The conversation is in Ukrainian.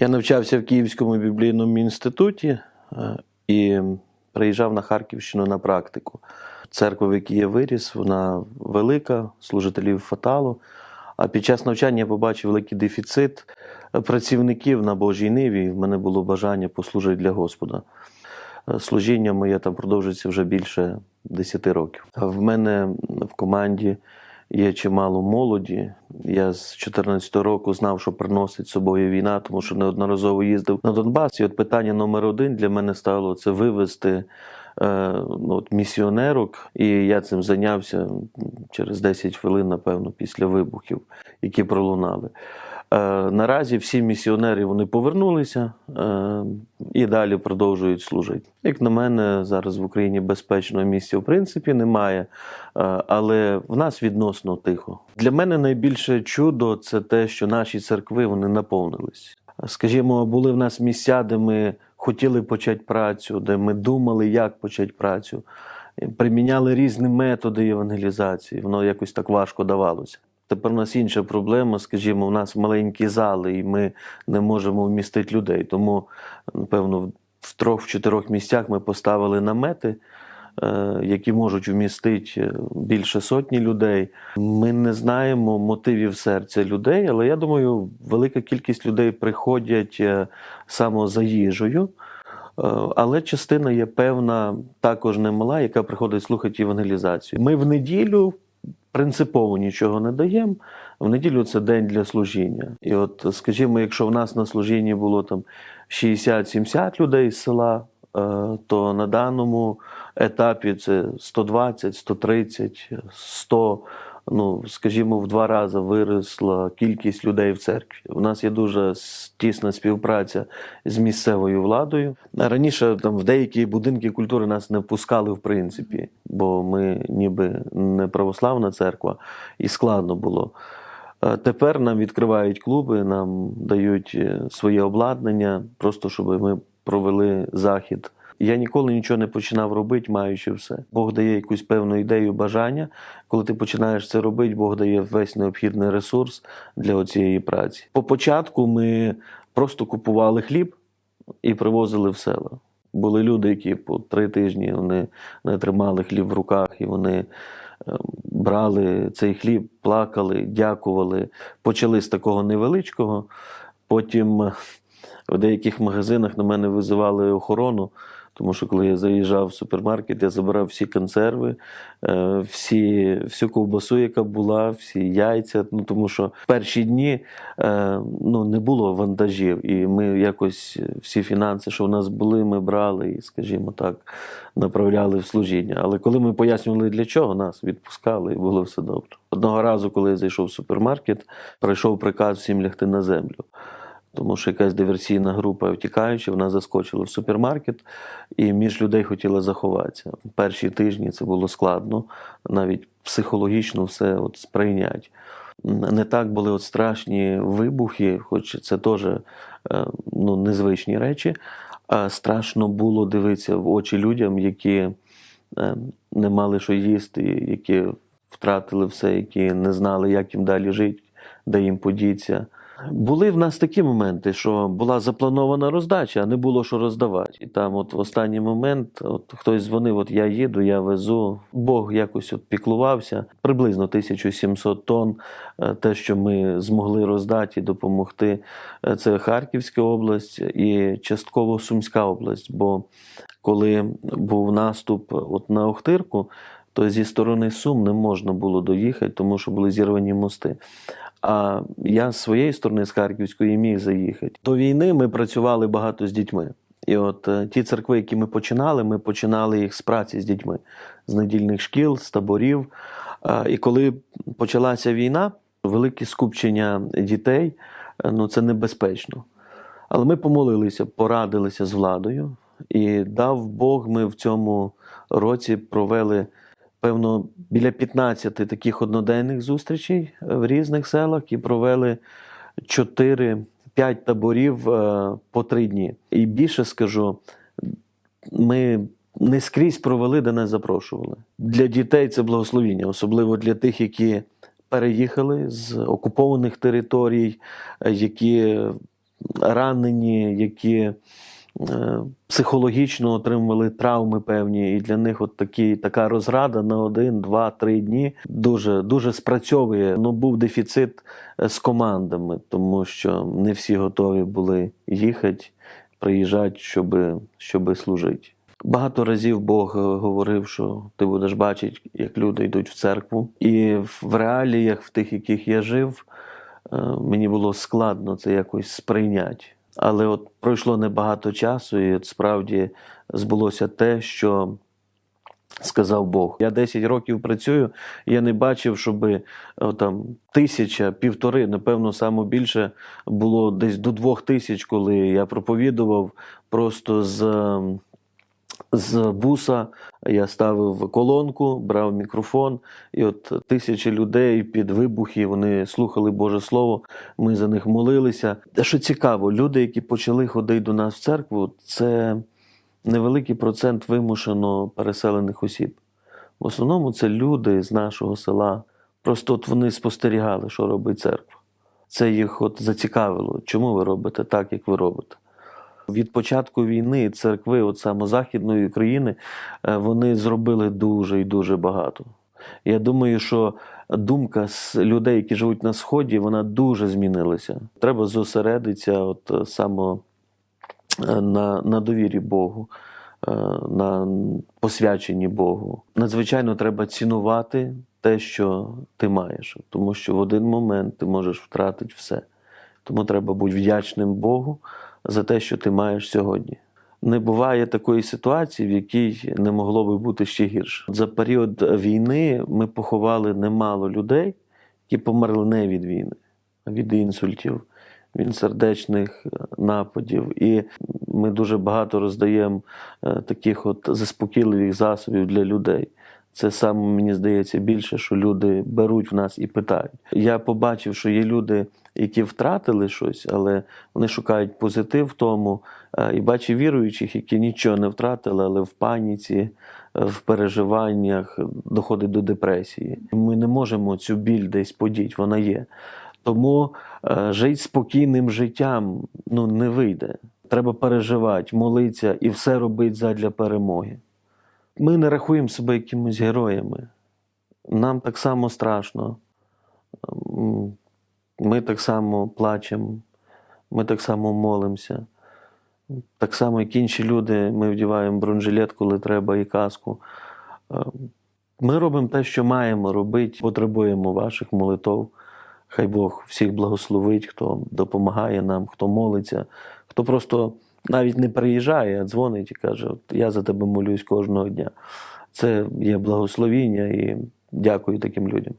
Я навчався в Київському біблійному інституті е, і приїжджав на Харківщину на практику. Церква, в якій я виріс, вона велика, служителів фаталу. А під час навчання я побачив великий дефіцит працівників на Божій ниві. В мене було бажання послужити для Господа. Е, Служіння моє там продовжується вже більше 10 років. В мене в команді є чимало молоді. Я з 14 року знав, що приносить з собою війна, тому що неодноразово їздив на Донбас. І от питання номер один для мене стало це вивезти е, ну, от місіонерок. І я цим зайнявся через 10 хвилин, напевно, після вибухів, які пролунали. Е, Наразі всі місіонери вони повернулися е, і далі продовжують служити. Як на мене, зараз в Україні безпечного місця в принципі немає, е, але в нас відносно тихо. Для мене найбільше чудо це те, що наші церкви вони наповнились. Скажімо, були в нас місця, де ми хотіли почати працю, де ми думали, як почати працю, приміняли різні методи евангелізації. Воно якось так важко давалося. Тепер у нас інша проблема, скажімо, у нас маленькі зали, і ми не можемо вмістити людей. Тому, напевно, в трьох-чотирьох місцях ми поставили намети, е, які можуть вмістити більше сотні людей. Ми не знаємо мотивів серця людей, але я думаю, велика кількість людей приходять е, саме за їжею. Е, Але частина є певна, також немала, яка приходить слухати евангелізацію. Ми в неділю принципово нічого не даємо. В неділю це день для служіння. І от, скажімо, якщо в нас на служінні було там 60-70 людей з села, е, то на даному етапі це 120, 130, 100. Ну, скажімо, в два рази виросла кількість людей в церкві. У нас є дуже тісна співпраця з місцевою владою. Раніше там в деякі будинки культури нас не впускали в принципі, бо ми ніби не православна церква, і складно було. Тепер нам відкривають клуби, нам дають е, своє обладнання, просто щоб ми провели захід. Я ніколи нічого не починав робити, маючи все. Бог дає якусь певну ідею, бажання. Коли ти починаєш це робити, Бог дає весь необхідний ресурс для цієї праці. По початку ми просто купували хліб і привозили в села. Були люди, які по три тижні вони не тримали хліб в руках, і вони е, брали цей хліб, плакали, дякували. Почали з такого невеличкого. Потім е, в деяких магазинах на мене визивали охорону. Тому що коли я заїжджав в супермаркет, я забирав всі консерви, е, всі, всю ковбасу, яка була, всі яйця. Ну тому що в перші дні е, ну, не було вантажів, і ми якось всі фінанси, що в нас були, ми брали і, скажімо так, направляли в служіння. Але коли ми пояснювали для чого, нас відпускали, і було все добре. Одного разу, коли я зайшов в супермаркет, прийшов приказ всім лягти на землю. Тому що якась диверсійна група втікаючи, вона заскочила в супермаркет і між людей хотіла заховатися. Перші тижні це було складно, навіть психологічно все от сприйняти. Не так були от страшні вибухи, хоч це теж е, ну, незвичні речі. А страшно було дивитися в очі людям, які е, не мали що їсти, які втратили все, які не знали, як їм далі жити, де їм подіться. Були в нас такі моменти, що була запланована роздача, а не було що роздавати. І там, от в останній момент, от хтось дзвонив: от я їду, я везу. Бог якось от піклувався. Приблизно 1700 тонн. Е, Те, що ми змогли роздати і допомогти, е, це Харківська область і частково Сумська область. Бо коли був наступ от на Охтирку, то зі сторони Сум не можна було доїхати, тому що були зірвані мости. А я з своєї сторони, з Харківської, міг заїхати. До війни ми працювали багато з дітьми. І от е, ті церкви, які ми починали, ми починали їх з праці з дітьми, з недільних шкіл, з таборів. І коли почалася війна, велике скупчення дітей е, ну це небезпечно. Але ми помолилися, порадилися з владою, і дав Бог, ми в цьому році провели певно, біля 15 таких одноденних зустрічей е, в різних селах і провели 4-5 таборів е, по 3 дні. І більше скажу, ми не скрізь провели, де нас запрошували. Для дітей це благословіння, особливо для тих, які переїхали з окупованих територій, е, які ранені, які психологічно отримували травми певні, і для них от такі, така розрада на один, два, три дні дуже, дуже спрацьовує. Ну, був дефіцит е, з командами, тому що не всі готові були їхати, приїжджати, щоб, щоб служити. Багато разів Бог е, говорив, що ти будеш бачити, як люди йдуть в церкву. І в реаліях, в тих, яких я жив, е, мені було складно це якось сприйняти. Але от пройшло небагато часу, і от справді збулося те, що сказав Бог. Я 10 років працюю, я не бачив, щоб там тисяча, півтори, напевно, саме більше було десь до двох тисяч, коли я проповідував просто з. З буса я ставив колонку, брав мікрофон, і от тисячі людей під вибухи вони слухали Боже Слово. Ми за них молилися. Що цікаво, люди, які почали ходити до нас в церкву, це невеликий процент вимушено переселених осіб. В основному це люди з нашого села. Просто от вони спостерігали, що робить церква. Це їх от зацікавило. Чому ви робите так, як ви робите? Від початку війни церкви, от саме Західної України, е, вони зробили дуже і дуже багато. Я думаю, що думка з людей, які живуть на сході, вона дуже змінилася. Треба зосередитися, от е, саме на, на довірі Богу, е, на посвяченні Богу. Надзвичайно треба цінувати те, що ти маєш, тому що в один момент ти можеш втратити все. Тому треба бути вдячним Богу за те, що ти маєш сьогодні. Не буває такої ситуації, в якій не могло би бути ще гірше. За період війни ми поховали немало людей, які померли не від війни, а від інсультів, від сердечних е, нападів. І ми дуже багато роздаємо е, таких от заспокійливих засобів для людей. Це саме мені здається більше, що люди беруть в нас і питають. Я побачив, що є люди, які втратили щось, але вони шукають позитив в тому. Е, І бачив віруючих, які нічого не втратили, але в паніці, е, в переживаннях доходить до депресії. Ми не можемо цю біль десь подіти, вона є. Тому е, жити спокійним життям ну, не вийде. Треба переживати, молитися і все робити задля перемоги. Ми не рахуємо себе якимось героями. Нам так само страшно. Ми так само плачемо, ми так само молимося. Так само, як інші люди, ми вдіваємо бронежилет, коли треба, і каску. Е, Ми робимо те, що маємо робити, потребуємо ваших молитов. Хай Бог всіх благословить, хто допомагає нам, хто молиться, хто просто навіть не приїжджає, а дзвонить і каже: «От Я за тебе молюсь кожного дня. Це є благословіння і дякую таким людям.